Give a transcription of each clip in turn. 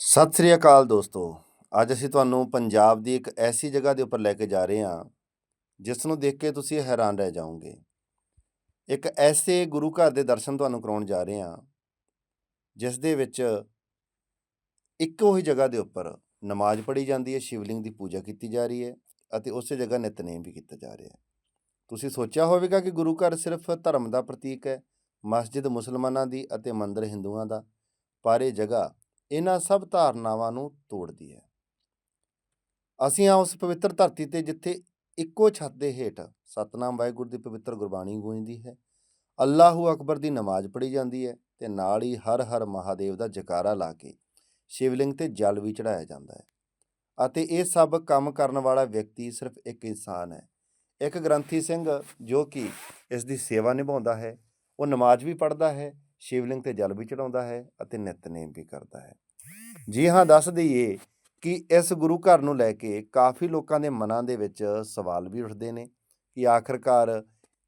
ਸਤਿ ਸ੍ਰੀ ਅਕਾਲ ਦੋਸਤੋ। ਅੱਜ ਅਸੀਂ ਤੁਹਾਨੂੰ ਪੰਜਾਬ ਦੀ ਇੱਕ ਐਸੀ ਜਗ੍ਹਾ ਦੇ ਉੱਪਰ ਲੈ ਕੇ ਜਾ ਰਹੇ ਹਾਂ, ਜਿਸ ਨੂੰ ਦੇਖ ਕੇ ਤੁਸੀਂ ਹੈਰਾਨ ਰਹਿ ਜਾਓਗੇ। ਇੱਕ ਐਸੇ ਗੁਰੂ ਘਰ ਦੇ ਦਰਸ਼ਨ ਤੁਹਾਨੂੰ ਕਰਾਉਣ ਜਾ ਰਹੇ ਹਾਂ, ਜਿਸ ਦੇ ਵਿੱਚ ਇੱਕੋ ਹੀ ਜਗ੍ਹਾ ਦੇ ਉੱਪਰ ਨਮਾਜ਼ ਪੜ੍ਹੀ ਜਾਂਦੀ ਹੈ, ਸ਼ਿਵਲਿੰਗ ਦੀ ਪੂਜਾ ਕੀਤੀ ਜਾ ਰਹੀ ਹੈ ਅਤੇ ਉਸੇ ਜਗ੍ਹਾ ਨਿਤਨੇਮ ਵੀ ਕੀਤਾ ਜਾ ਰਿਹਾ ਹੈ। ਤੁਸੀਂ ਸੋਚਿਆ ਹੋਵੇਗਾ ਕਿ ਗੁਰੂ ਘਰ ਸਿਰਫ ਧਰਮ ਦਾ ਪ੍ਰਤੀਕ ਹੈ, ਮਸਜਿਦ ਮੁਸਲਮਾਨਾਂ ਦੀ ਅਤੇ ਮੰਦਿਰ ਹਿੰਦੂਆਂ ਦਾ, ਪਰ ਇਹ ਜਗ੍ਹਾ ਇਹਨਾਂ ਸਭ ਧਾਰਨਾਵਾਂ ਨੂੰ ਤੋੜਦੀ ਹੈ। ਅਸੀਂ ਆ ਉਸ ਪਵਿੱਤਰ ਧਰਤੀ ਤੇ ਜਿੱਥੇ ਇੱਕੋ ਛੱਤ ਦੇ ਹੇਠ ਸਤਨਾਮ ਵਾਹਿਗੁਰੂ ਦੀ ਪਵਿੱਤਰ ਗੁਰਬਾਣੀ ਗੂੰਜਦੀ ਹੈ, ਅੱਲਾਹੂ ਅਕਬਰ ਦੀ ਨਮਾਜ਼ ਪੜ੍ਹੀ ਜਾਂਦੀ ਹੈ ਤੇ ਨਾਲ ਹੀ ਹਰ ਹਰ ਮਹਾਦੇਵ ਦਾ ਜਕਾਰਾ ਲਾ ਕੇ ਸ਼ਿਵਲਿੰਗ ਤੇ ਜਲ ਵੀ ਚੜਾਇਆ ਜਾਂਦਾ ਹੈ ਅਤੇ ਇਹ ਸਭ ਕੰਮ ਕਰਨ ਵਾਲਾ ਵਿਅਕਤੀ ਸਿਰਫ ਇੱਕ ਇਨਸਾਨ ਹੈ। ਇੱਕ ਗ੍ਰੰਥੀ ਸਿੰਘ ਜੋ ਕਿ ਇਸ ਦੀ ਸੇਵਾ ਨਿਭਾਉਂਦਾ ਹੈ, ਉਹ ਨਮਾਜ਼ ਵੀ ਪੜ੍ਹਦਾ ਹੈ ਸ਼ਿਵਲਿੰਗ ਤੇ ਜਲ ਵੀ ਚੜਾਉਂਦਾ ਹੈ ਅਤੇ ਨਿਤਨੇਮ ਵੀ ਕਰਦਾ ਹੈ। ਜੀ ਹਾਂ, ਦੱਸ ਦਈਏ ਕਿ ਇਸ ਗੁਰੂ ਘਰ ਨੂੰ ਲੈ ਕੇ ਕਾਫੀ ਲੋਕਾਂ ਦੇ ਮਨਾਂ ਦੇ ਵਿੱਚ ਸਵਾਲ ਵੀ ਉੱਠਦੇ ਨੇ ਕਿ ਆਖਰਕਾਰ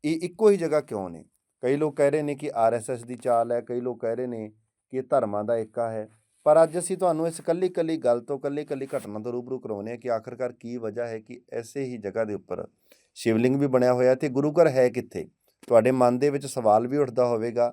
ਇਹ ਇੱਕੋ ਹੀ ਜਗ੍ਹਾ ਕਿਉਂ ਨੇ? ਕਈ ਲੋਕ ਕਹਿ ਰਹੇ ਨੇ ਕਿ ਆਰਐਸਐਸ ਦੀ ਚਾਲ ਹੈ, ਕਈ ਲੋਕ ਕਹਿ ਰਹੇ ਨੇ ਕਿ ਇਹ ਧਰਮਾਂ ਦਾ ਏਕਾ ਹੈ। ਪਰ ਅੱਜ ਅਸੀਂ ਤੁਹਾਨੂੰ ਇਸ ਕੱਲੀ ਕੱਲੀ ਗੱਲ ਤੋਂ ਕੱਲੀ ਕੱਲੀ ਘਟਨਾ ਤੋਂ ਰੂਬਰੂ ਕਰਾਉਂਦੇ ਹਾਂ ਕਿ ਆਖਰਕਾਰ ਕੀ ਵਜ੍ਹਾ ਹੈ ਕਿ ਐਸੇ ਹੀ ਜਗ੍ਹਾ ਦੇ ਉੱਪਰ ਸ਼ਿਵਲਿੰਗ ਵੀ ਬਣਿਆ ਹੋਇਆ ਤੇ ਗੁਰੂ ਘਰ ਹੈ ਕਿੱਥੇ? ਤੁਹਾਡੇ ਮਨ ਦੇ ਵਿੱਚ ਸਵਾਲ ਵੀ ਉੱਠਦਾ ਹੋਵੇਗਾ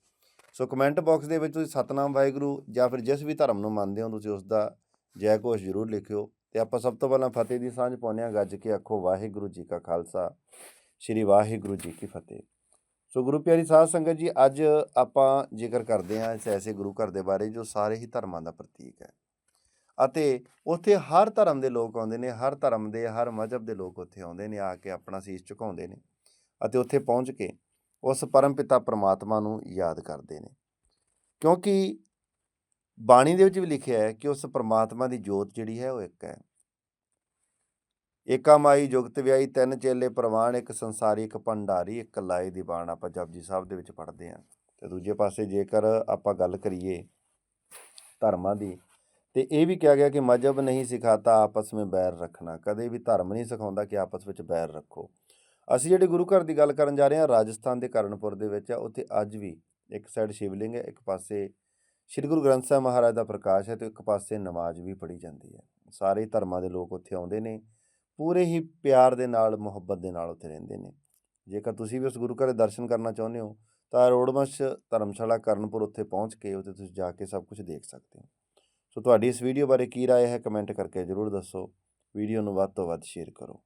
ਸੋ ਕਮੈਂਟ ਬਾਕਸ ਦੇ ਵਿੱਚ ਤੁਸੀਂ ਸਤਨਾਮ ਵਾਹਿਗੁਰੂ ਜਾਂ ਫਿਰ ਜਿਸ ਵੀ ਧਰਮ ਨੂੰ ਮੰਨਦੇ ਹੋ, ਤੁਸੀਂ ਉਸ ਦਾ ਜੈ ਘੋਸ਼ ਜ਼ਰੂਰ ਲਿਖਿਓ। ਤੇ ਆਪਾਂ ਸਭ ਤੋਂ ਪਹਿਲਾਂ ਫਤਿਹ ਦੀ ਸਾਂਝ ਪਾਉਂਦੇ ਹਾਂ। ਗੱਜ ਕੇ ਆਖੋ, ਵਾਹਿਗੁਰੂ ਜੀ ਕਾ ਖਾਲਸਾ, ਸ੍ਰੀ ਵਾਹਿਗੁਰੂ ਜੀ ਕੀ ਫਤਿਹ। ਸੋ ਗੁਰੂ ਪਿਆਰੀ ਸਾਧ ਸੰਗਤ ਜੀ, ਅੱਜ ਆਪਾਂ ਜ਼ਿਕਰ ਕਰਦੇ ਹਾਂ ਇਸ ਐਸੇ ਗੁਰੂ ਘਰ ਦੇ ਬਾਰੇ ਜੋ ਸਾਰੇ ਹੀ ਧਰਮਾਂ ਦਾ ਪ੍ਰਤੀਕ ਹੈ। ਅਤੇ ਉੱਥੇ ਹਰ ਧਰਮ ਦੇ ਲੋਕ ਆਉਂਦੇ ਨੇ, ਹਰ ਧਰਮ ਦੇ, ਹਰ ਮਜ਼ਹਬ ਦੇ ਲੋਕ ਉੱਥੇ ਆਉਂਦੇ ਨੇ, ਆ ਕੇ ਆਪਣਾ ਸੀਸ ਝੁਕਾਉਂਦੇ ਨੇ। ਅਤੇ ਉੱਥੇ ਪਹੁੰਚ ਕੇ ਉਸ ਪਰਮ ਪਿਤਾ ਪਰਮਾਤਮਾ ਨੂੰ ਯਾਦ ਕਰਦੇ ਨੇ। ਕਿਉਂਕਿ ਬਾਣੀ ਦੇ ਵਿੱਚ ਵੀ ਲਿਖਿਆ ਹੈ ਕਿ ਉਸ ਪਰਮਾਤਮਾ ਦੀ ਜੋਤ ਜਿਹੜੀ ਹੈ ਉਹ ਇੱਕ ਹੈ। ਏਕਾ ਮਾਈ ਜੁਗਤ ਵਿਆਈ ਤਿੰਨ ਚੇਲੇ ਪ੍ਰਵਾਨ, ਇੱਕ ਸੰਸਾਰੀ, ਇੱਕ ਭੰਡਾਰੀ, ਇੱਕ ਲਾਏ ਦੀ ਬਾਣ। ਆਪਾਂ ਜਪਜੀ ਸਾਹਿਬ ਦੇ ਵਿੱਚ ਪੜ੍ਹਦੇ ਹਾਂ। ਤੇ ਦੂਜੇ ਪਾਸੇ ਜੇਕਰ ਆਪਾਂ ਗੱਲ ਕਰੀਏ ਧਰਮਾਂ ਦੀ, ਤੇ ਇਹ ਵੀ ਕਿਹਾ ਗਿਆ ਕਿ ਮਜਬ ਨਹੀਂ ਸਿਖਾਤਾ ਆਪਸ ਵਿੱਚ ਬੈਰ ਰੱਖਣਾ। ਕਦੇ ਵੀ ਧਰਮ ਨਹੀਂ ਸਿਖਾਉਂਦਾ ਕਿ ਆਪਸ ਵਿੱਚ ਬੈਰ ਰੱਖੋ। ਅਸੀਂ ਜਿਹੜੇ ਗੁਰੂ ਘਰ ਦੀ ਗੱਲ ਕਰਨ ਜਾ ਰਹੇ ਹਾਂ ਰਾਜਸਥਾਨ ਦੇ ਕਰਨਪੁਰ ਦੇ ਵਿੱਚ ਆ ਉੱਥੇ ਅੱਜ ਵੀ ਇੱਕ ਸਾਈਡ ਸ਼ਿਵਲਿੰਗ ਹੈ ਇੱਕ ਪਾਸੇ ਸ੍ਰੀ ਗੁਰੂ ਗ੍ਰੰਥ ਸਾਹਿਬ ਮਹਾਰਾਜ ਦਾ ਪ੍ਰਕਾਸ਼ ਹੈ ਤੇ ਇੱਕ ਪਾਸੇ ਨਮਾਜ਼ ਵੀ ਪੜ੍ਹੀ ਜਾਂਦੀ ਹੈ ਸਾਰੇ ਧਰਮਾਂ ਦੇ ਲੋਕ ਉੱਥੇ ਆਉਂਦੇ ਨੇ ਪੂਰੇ ਹੀ ਪਿਆਰ ਦੇ ਨਾਲ ਮੁਹੱਬਤ ਦੇ ਨਾਲ ਉੱਥੇ ਰਹਿੰਦੇ ਨੇ ਜੇਕਰ ਤੁਸੀਂ ਵੀ ਉਸ ਗੁਰੂ ਘਰ ਦੇ ਦਰਸ਼ਨ ਕਰਨਾ ਚਾਹੁੰਦੇ ਹੋ ਤਾਂ ਰੋਡਮੰਸ਼ ਧਰਮਸ਼ਾਲਾ ਕਰਨਪੁਰ ਉੱਥੇ ਪਹੁੰਚ ਕੇ ਉੱਥੇ ਤੁਸੀਂ ਜਾ ਕੇ ਸਭ ਕੁਝ ਦੇਖ ਸਕਦੇ ਹੋ ਸੋ ਤੁਹਾਡੀ ਇਸ ਵੀਡੀਓ ਬਾਰੇ ਕੀ رائے ਹੈ ਕਮੈਂਟ ਕਰਕੇ ਜ਼ਰੂਰ ਦੱਸੋ ਵੀਡੀਓ ਨੂੰ ਵੱਧ ਤੋਂ ਵੱਧ ਸ਼ੇਅਰ ਕਰੋ